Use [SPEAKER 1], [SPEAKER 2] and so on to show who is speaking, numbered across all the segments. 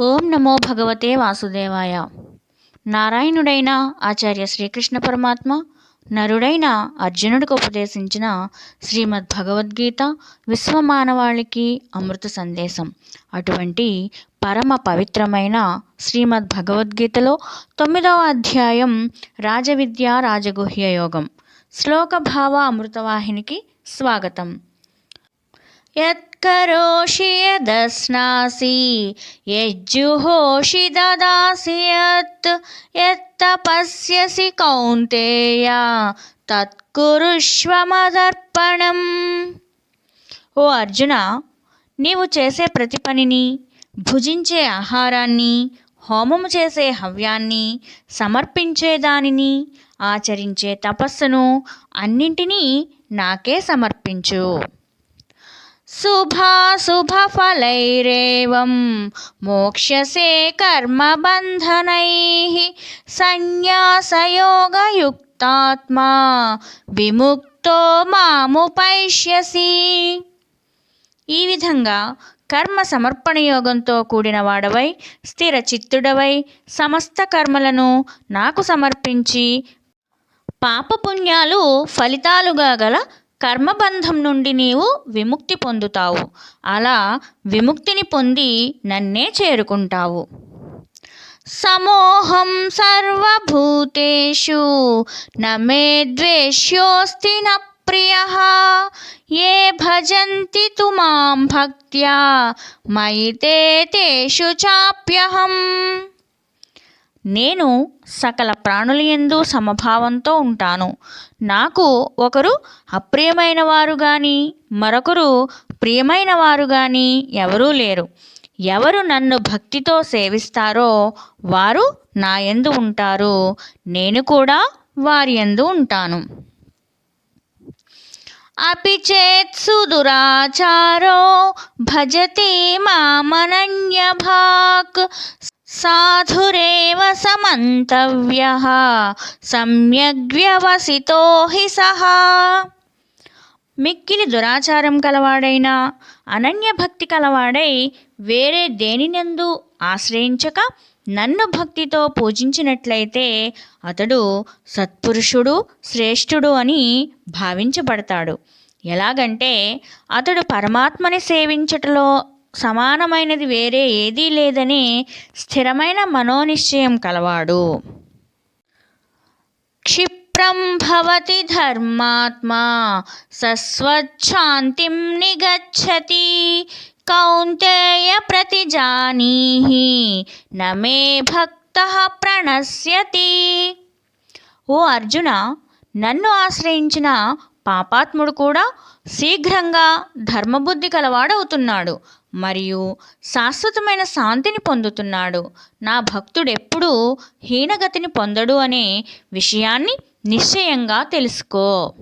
[SPEAKER 1] ఓం నమో భగవతే వాసుదేవాయ. నారాయణుడైన ఆచార్య శ్రీకృష్ణ పరమాత్మ నరుడైన అర్జునుడికి ఉపదేశించిన శ్రీమద్ భగవద్గీత విశ్వమానవాళికి అమృత సందేశం. అటువంటి పరమ పవిత్రమైన శ్రీమద్ భగవద్గీతలో తొమ్మిదవ అధ్యాయం రాజవిద్య రాజగుహ్య యోగం. శ్లోక భావ అమృతవాహినికి స్వాగతం. యత్ యదస్నాసి యజ్జుహోషి దదాసి యత్ యత్తపస్యసి కౌంతేయ తత్కురుష్వ మదర్పణం ఓ అర్జున నీవు చేసే ప్రతి పనిని భుజించే ఆహారాన్ని హోమము చేసే హవ్యాన్ని సమర్పించే దానిని ఆచరించే తపస్సును అన్నింటినీ నాకే సమర్పించు. शुभाशुभफलैरेवं मोक्ष्यसे कर्मबन्धनैः सन्न्यासयोगयुक्तात्मा విముక్తో మాముపైష్యసి ఈ విధంగా కర్మ సమర్పణ యోగంతో కూడిన వాడవై స్థిర చిత్తుడవై సమస్త కర్మలను నాకు సమర్పించి పాపపుణ్యాలు ఫలితాలుగా గల కర్మబంధం నుండి నీవు విముక్తి పొందుతావు. అలా విముక్తిని పొంది నన్నే చేరుకుంటావు. సమోహం సర్వభూతేషు నమే ద్వేష్యోస్తి న ప్రియ. ఏ భజంతి తు మాం భక్త్యా మయి తేషు చాప్యహం. నేను సకల ప్రాణులయందు సమభావంతో ఉంటాను. నాకు ఒకరు అప్రియమైన వారు కానీ మరొకరు ప్రియమైన వారు కానీ ఎవరూ లేరు. ఎవరు నన్ను భక్తితో సేవిస్తారో వారు నా ఎందు ఉంటారు. నేను కూడా వారి యందు ఉంటాను. అపి చేత్సు దురాచారో భజతే మామనన్యభాక్ సాధురేవ సమంతవ్య. సమ్యగ్వ్యవసితో హి సహా. మిక్కిలి దురాచారం కలవాడైన అనన్యభక్తి కలవాడై వేరే దేనినందు ఆశ్రయించక నన్ను భక్తితో పూజించినట్లయితే అతడు సత్పురుషుడు శ్రేష్ఠుడు అని భావించబడతాడు. ఎలాగంటే అతడు పరమాత్మని సేవించటలో సమానమైనది వేరే ఏదీ లేదని స్థిరమైన మనోనిశ్చయం కలవాడు. క్షిప్రం భవతి ధర్మాత్మా సస్వచ్ఛాంతిం నిగచ్చతి కౌంతేయ ప్రతిజానీహి నమే భక్త ప్రణశ్యతి. ఓ అర్జున నన్ను ఆశ్రయించిన పాపాత్ముడు కూడా శీఘ్రంగా ధర్మబుద్ధి కలవాడవుతున్నాడు మరియు శాశ్వతమైన శాంతిని పొందుతున్నాడు. నా భక్తుడెప్పుడూ హీనగతిని పొందడు అనే విషయాన్ని నిశ్చయంగా తెలుసుకో.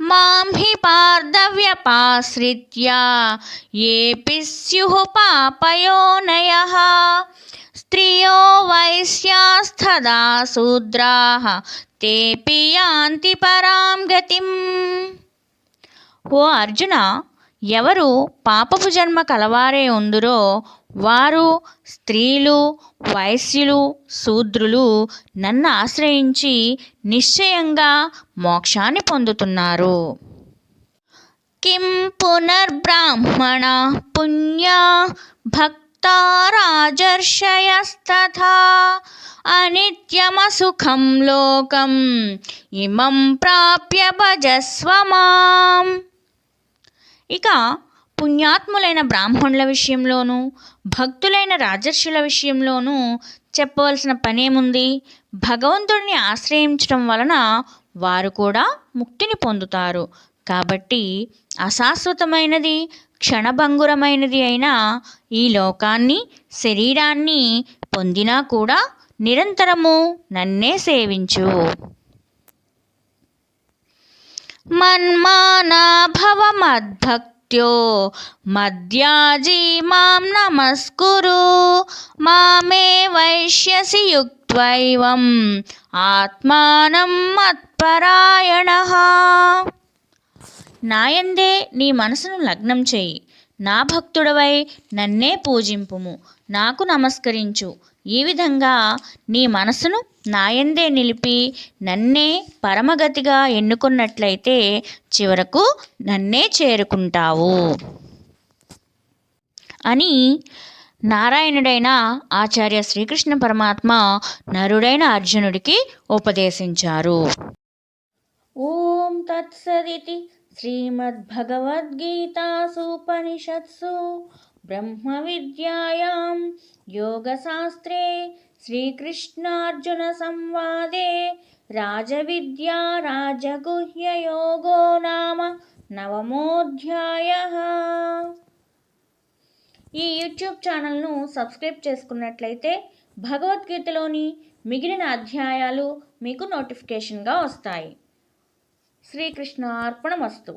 [SPEAKER 1] మాం హి పార్థవ్యపాశ్రిత్య ఏపి స్యుః పాపయోనయ. స్త్రియో వైశ్యాస్తదా శూద్రాः తేపి యాంతి పరాం గతిం ఓ అర్జున ఎవరు పాపపు జన్మ కలవారే ఉందురో వారు స్త్రీలు వైశ్యులు శూద్రులు నన్ను ఆశ్రయించి నిశ్చయంగా మోక్షాన్ని పొందుతున్నారు. కిం పునర్బ్రాహ్మణ పుణ్య భక్ రాజర్షయస్తథా అనిత్యమసుఖం లోకం ఇమం ప్రాప్య భజస్వ మాం. ఇక పుణ్యాత్ములైన బ్రాహ్మణుల విషయంలోనూ భక్తులైన రాజర్షుల విషయంలోనూ చెప్పవలసిన పనేముంది? భగవంతుడిని ఆశ్రయించడం వలన వారు కూడా ముక్తిని పొందుతారు. కాబట్టి అశాశ్వతమైనది క్షణభంగురమైనది అయిన ఈ లోకాన్ని శరీరాన్ని పొందినా కూడా నిరంతరము నన్నే సేవించు. మన్మానాభవమద్భక్త్యో మద్యాజీ మాం నమస్కురు మామే వైశ్యసి యుక్త్వైవం ఆత్మానం మత్పరాయణ. నాయందే నీ మనసును లగ్నం చేయి. నా భక్తుడవై నన్నే పూజింపుము. నాకు నమస్కరించు. ఈ విధంగా నీ మనసును నాయందే నిలిపి నన్నే పరమగతిగా ఎన్నుకున్నట్లయితే చివరకు నన్నే చేరుకుంటావు. అని నారాయణుడైన ఆచార్య శ్రీకృష్ణ పరమాత్మ నరుడైన అర్జునుడికి ఉపదేశించారు. ఓం తత్సదితి శ్రీమద్భగవద్గీతాసూపనిషత్సు బ్రహ్మ విద్యాయాం యోగశాస్త్రే శ్రీకృష్ణార్జున సంవాదే రాజవిద్యా రాజగుహ్యయోగో నామ నవమోధ్యాయ. ఈ యూట్యూబ్ ఛానల్ను సబ్స్క్రైబ్ చేసుకున్నట్లయితే భగవద్గీతలోని మిగిలిన అధ్యాయాలు మీకు నోటిఫికేషన్గా వస్తాయి. శ్రీకృష్ణ అర్పణమస్తు